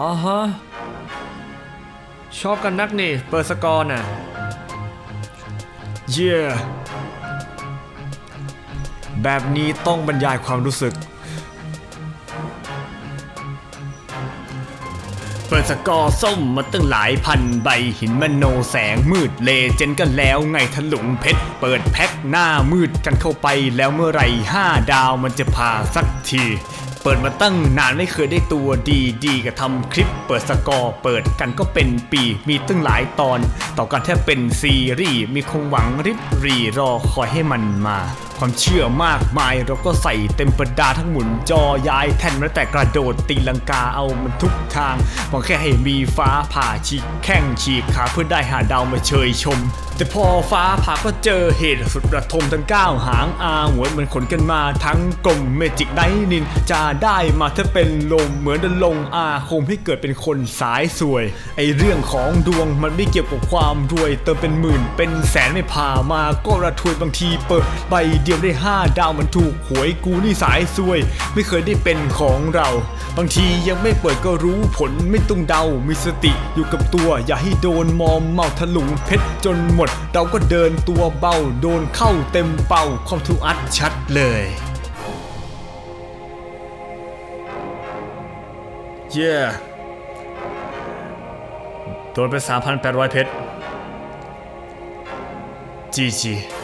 อ๋อฮะ ชอบกันนักนี่ เปิดสกอร์น่ะ เย่แบบนี้ต้องบรรยายความรู้สึก เปิดสกอร์ส้มมาตั้งหลายพันใบหินมโนแสงมืดเลเจนกันแล้วไงถลุงเพชร เปิดแพ็คหน้ามืดกันเข้าไปแล้วเมื่อไหรห้าดาวมันจะพาสักที ปิดมาตั้งนานไม่เคยได้ตัวดีดีกับทำคลิปเปิดสกอร์ เปิดกันก็เป็นปีมีตั้งหลายตอน ต่อกันแทบเป็นซีรีส์มีคงหวังริบรีรอคอยให้มันมา ความเชื่อมากมาย เราก็ใส่เต็มประดาทั้งหมุนจอย้ายแท่นแม้แต่กระโดดตีลังกาเอามันทุกทางหวังแค่ให้มีฟ้าผ่าฉีกแข้งฉีกขาเพื่อได้หาดาวมาเชยชม แต่พอฟ้าผ่าก็เจอเหตุสุดระทมทั้งก้าวหางอาหวยเหมือนขนกันมาทั้งกลมเมจิกไนนินจะได้มาถ้าเป็นลมเหมือนเดินลงอาคมให้เกิดเป็นคนสายสวย ไอเรื่องของดวงมันไม่เกี่ยวกับความรวยเติมเป็นหมื่นเป็นแสนไม่ผ่ามาก็ระทวยบางทีเปิดใบดียวได้ห้าดาวมันถูกหวยกูนี่สายสวย ไม่เคยได้เป็นของเรา บางทียังไม่เปิดก็รู้ผลไม่ต้องเดา มีสติอยู่กับตัว อย่าให้โดนมอมเมาถลุงเพชรจนหมด เราก็เดินตัวเบา โดนเข้าเต็มเป่าความทุอัดชัดเลย เย้โดนไป 3,800 เพชรจีจี